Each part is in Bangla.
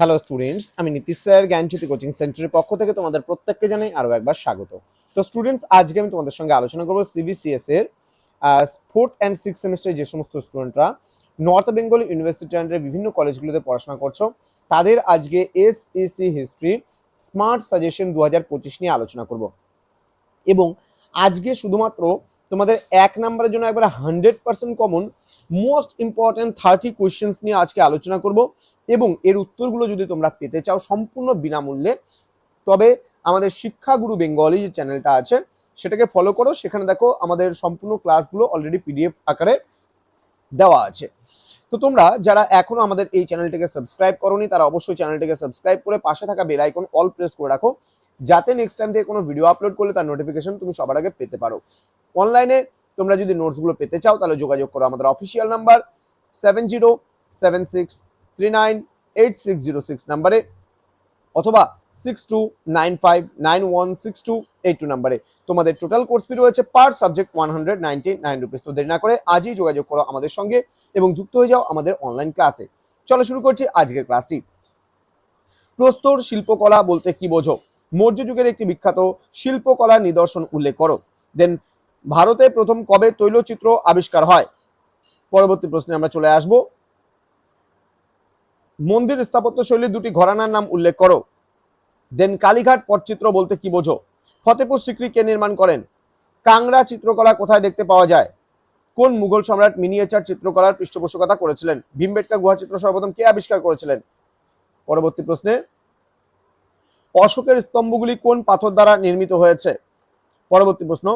হ্যালো স্টুডেন্টস আমি নীতিশ স্যার, জ্ঞানজ্যোতি কোচিং সেন্টারের পক্ষ থেকে তোমাদের প্রত্যেককে জানাই আরও একবার স্বাগত। তো স্টুডেন্টস আজকে আমি তোমাদের সঙ্গে আলোচনা করব সিবিসিএস এর ফোর্থ অ্যান্ড সিক্স সেমিস্টারে যে সমস্ত স্টুডেন্টরা নর্থ বেঙ্গল ইউনিভার্সিটি আন্ডারে বিভিন্ন কলেজগুলোতে পড়াশোনা করছ। তাদের আজকে S EC history smart suggestion দু হাজার পঁচিশ নিয়ে আলোচনা করব। এবং আজকে শুধুমাত্র তোমাদের এক নাম্বারের জন্য একবার hundred percent common most important thirty questions নিয়ে আজকে আলোচনা করব এবং এর উত্তরগুলো যদি তোমরা পেতে চাও সম্পূর্ণ বিনামূল্যে, তবে আমাদের শিক্ষাগুরু বেঙ্গলি যে চ্যানেলটা আছে, সেটাকে ফলো করো। সেখানে দেখো আমাদের সম্পূর্ণ ক্লাসগুলো অলরেডি পিডিএফ আকারে দেওয়া আছে। তো তোমরা যারা এখনও আমাদের এই চ্যানেলটিকে সাবস্ক্রাইব করোনি, তারা অবশ্যই চ্যানেলটিকে সাবস্ক্রাইব করে পাশে থাকা বেল আইকন অল প্রেস করে রাখো। যাতে নেক্সট টাইম থেকে কোনো ভিডিও আপলোড করলে তার নোটিফিকেশন তুমি সবার আগে পেতে পারো। অনলাইনে তোমরা যদি নোটসগুলো পেতে চাও, তাহলে যোগাযোগ করো আমাদের official number seven zero seven six three nine eight six zero six নাম্বারে অথবা six two nine five nine one six two eight two নাম্বারে তোমাদের টোটাল কোর্স ফি রয়েছে per subject one hundred ninety nine rupees তো দেরি না করে আজই যোগাযোগ করো আমাদের সঙ্গে এবং যুক্ত হয়ে যাও আমাদের অনলাইন ক্লাসে চলো শুরু করছি আজকের ক্লাসটি প্রস্তর শিল্পকলা বলতে কি বোঝো? মৌর্য যুগের একটি বিখ্যাত শিল্পকলার নিদর্শন উল্লেখ করো। দেন ভারতে প্রথম কবে তৈলচিত্র আবিষ্কার হয়? পরবর্তী প্রশ্নে আমরা চলে আসব। মন্দির স্থাপত্য শৈলীর দুটি ঘরানার নাম উল্লেখ করো। দেন কালীঘাট পটচিত্র বলতে কি বোঝো? ফতেপুর সিক্রি কে নির্মাণ করেন? কাংড়া চিত্রকলা কোথায় দেখতে পাওয়া যায়? কোন মুঘল সম্রাট মিনিয়েচার চিত্রকলার পৃষ্ঠপোষকতা করেছিলেন? ভীমবেটকা গুহা চিত্র সর্বপ্রথম কে আবিষ্কার করেছিলেন? পরবর্তী প্রশ্নে অশোকের স্তম্ভগুলি কোন পাথর দ্বারা নির্মিত হয়েছে? পরবর্তী প্রশ্ন,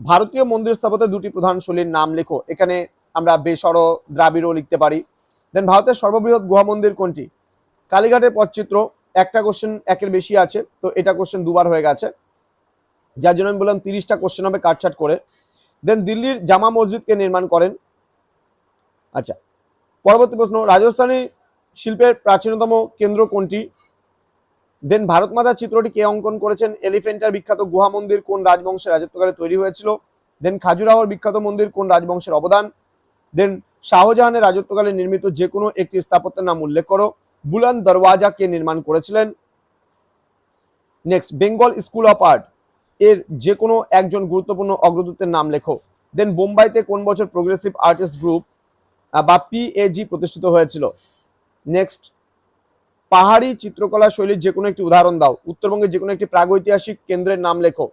ভারতীয় মন্দির স্থাপত্যের দুটি প্রধান শৈলীর নাম লেখো। এখানে আমরা বেসর, দ্রাবিড়ও লিখতে পারি। দেন ভারতের সর্ববৃহৎ গুহা মন্দির কোনটি? কালীঘাটের পটচিত্র একটা কোশ্চেন একের বেশি আছে, তো এটা কোশ্চেন দুবার হয়ে গেছে। যার জন্য আমি বললাম তিরিশটা কোশ্চেন হবে কাটছাট করে। দেন দিল্লির জামা মসজিদকে নির্মাণ করেন। আচ্ছা পরবর্তী প্রশ্ন, রাজস্থানী শিল্পের প্রাচীনতম কেন্দ্র কোনটি? দেন ভারত মাতা চিত্রটি কে অঙ্কন করেছেন? এলিফেন্টার বিখ্যাত গুহা মন্দির কোন রাজবংশের রাজত্বকালে তৈরি হয়েছিল? দেন খাজুরাহর বিখ্যাত মন্দির কোন রাজবংশের অবদান? দেন শাহজাহানের রাজত্বকালে নির্মিত যে কোনো একটি স্থাপত্যের নাম উল্লেখ করো। বুলান দরওয়াজা কে নির্মাণ করেছিলেন? Next Bengal school of art এর যে কোনো একজন গুরুত্বপূর্ণ অগ্রদূতের নাম লেখো। দেন বোম্বাইতে কোন বছর প্রোগ্রেসিভ আর্টিস্ট গ্রুপ বা পিএজি প্রতিষ্ঠিত হয়েছিল? নেক্সট পাহাড়ি চিত্রকলা শৈলীর যে কোনো একটি উদাহরণ দাও। উত্তরবঙ্গের যে কোনো একটি প্রাগৈতিহাসিক কেন্দ্রের নাম লেখো।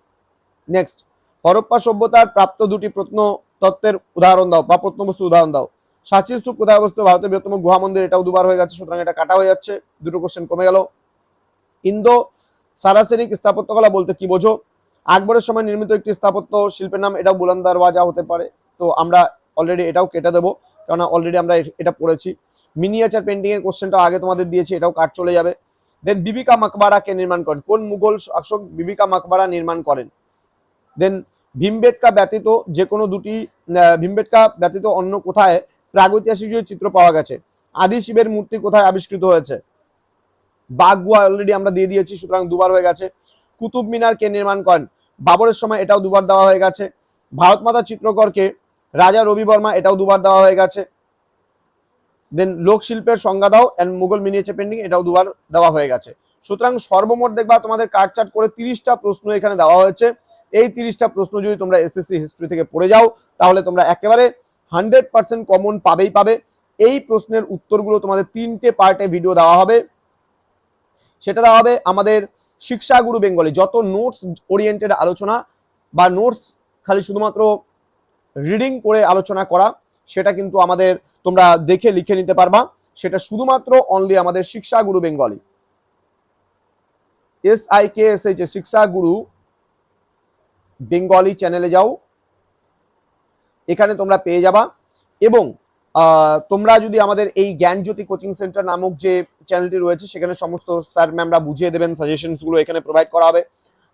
নেক্সট হরপ্পা সভ্যতার প্রাপ্ত দুটি প্রত্নতত্ত্বের উদাহরণ দাও বা প্রত্নবস্তু উদাহরণ দাও। সাঁচি স্তূপ কোথায় অবস্থিত ভারতের বৃহত্তম গুহা মন্দির, এটাও দুবার হয়ে গেছে, সুতরাং এটা কাটা হয়ে যাচ্ছে। দুটো কোশ্চেন কমে গেল। ইন্দো সারাসেনিক স্থাপত্যকলা বলতে কি বোঝো? আকবরের সময় নির্মিত একটি স্থাপত্য শিল্পের নাম এটাও বুলন্দার ওয়াজা হতে পারে। তো আমরা অলরেডি এটাও কেটে দেবো, কেননা অলরেডি আমরা এটা পড়েছি। মিনিয়েচার পেন্টিং এর কোশ্চেনটা আগে তোমাদের দিয়েছি, এটাও কাট চলে যাবে? দেন বিবিকা মাকবারা কে নির্মাণ করেন। কোন মুঘল শাসক বিবিকা মাকবারা নির্মাণ করেন? দেন ভীমবেটকা ব্যতীত যে কোনো দুটি ভীমবেটকা ব্যতীত অন্য কোথায় প্রাগৈতিহাসিক যে চিত্র পাওয়া গেছে, আদি শিবের মূর্তি কোথায় আবিষ্কৃত হয়েছে? বাগগুয়া অলরেডি আমরা দিয়ে দিয়েছি, সুতরাং দুবার হয়ে গেছে। কুতুব মিনার কে নির্মাণ করেন? বাবরের সময় এটাও দুবার দেওয়া হয়ে গেছে। ভারত মাতা চিত্রকরকে রাজা রবি বর্মা এটাও দুবার দেওয়া হয়ে গেছে। দেন লোকশিল্পের সংজ্ঞা দাও অ্যান্ড মুঘল মিনিয়েচার পেন্টিং এটাও দুবার দেওয়া হয়ে গেছে। সুতরাং সর্বমোট দেখবা তোমাদের কাট কাটচাট করে তিরিশটা প্রশ্ন এখানে দেওয়া হয়েছে। এই তিরিশটা প্রশ্ন যদি তোমরা এসএসসি হিস্ট্রি থেকে পড়ে যাও, তাহলে তোমরা একেবারে হান্ড্রেড পার্সেন্ট কমন পাবেই পাবে। এই প্রশ্নের উত্তরগুলো তোমাদের তিনটে পার্টে ভিডিও দেওয়া হবে। সেটা দেওয়া হবে আমাদের শিক্ষাগুরু বেঙ্গলি। যত নোটস ওরিয়েন্টেড আলোচনা বা নোটস খালি শুধুমাত্র রিডিং করে আলোচনা করা সেটা কিন্তু আমাদের তোমরা দেখে লিখে নিতে পারবা। সেটা শুধুমাত্র অনলি আমাদের Shiksha Guru Bengali. S I K S H Shiksha Guru Bengali চ্যানেলে যাও। এখানে তোমরা পেয়ে যাবা। এবং তোমরা যদি আমাদের এই জ্ঞানজ্যোতি কোচিং সেন্টার নামক যে চ্যানেলটি রয়েছে, সেখানে সমস্ত স্যার ম্যামরা বুঝিয়ে দেবেন সাজেশনসগুলো এখানে প্রোভাইড করা হবে।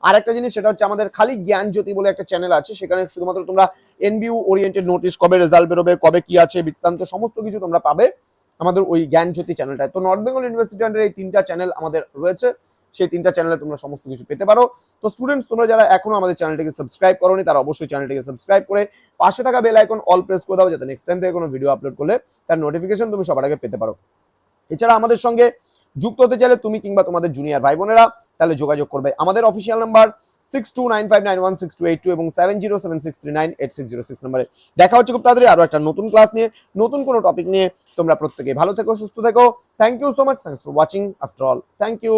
আর একটা জিনিস, সেটা হচ্ছে আমাদের খালি জ্ঞানজ্যোতি বলে একটা চ্যানেল আছে, সেখানে শুধুমাত্র তোমরা এনবিউ ওরিয়েন্টেড নোটিশ কবে রেজাল্ট বেরোবে, কবে কি আছে, বৃত্তান্ত সমস্ত কিছু তোমরা পাবে আমাদের ওই জ্ঞানজ্যোতি চ্যানেলটায় তো নর্থ বেঙ্গল ইউনিভার্সিটি আন্ডার এই তিনটা চ্যানেল আমাদের রয়েছে, সেই তিনটা চ্যানেলে তোমরা সমস্ত কিছু পেতে পারো। তো স্টুডেন্টস তোমরা যারা এখনও আমাদের চ্যানেলটিকে সাবস্ক্রাইব করোনি, তারা অবশ্যই চ্যানেলটিকে সাবস্ক্রাইব করে পাশে থাকা বেল আইকন অল প্রেস করে দাও, যাতে নেক্সট টাইম থেকে কোনো ভিডিও আপলোড করলে তার নোটিফিকেশন তুমি সবার আগে পেতে পারো। এছাড়া আমাদের সঙ্গে যুক্ত হতে চাইলে তুমি কিংবা তোমাদের জুনিয়র ভাই বোনেরা তাহলে যোগাযোগ করবে। আমাদের official number six two nine five nine one six two eight two এবং seven zero seven six three nine eight six zero six নাম্বারে দেখা হচ্ছে খুব তাড়াতাড়ি আরও একটা নতুন ক্লাস নিয়ে, নতুন কোনো টপিক নিয়ে। তোমরা প্রত্যেকে ভালো থেকো, সুস্থ থেকো। Thank you so much thanks for watching after all thank you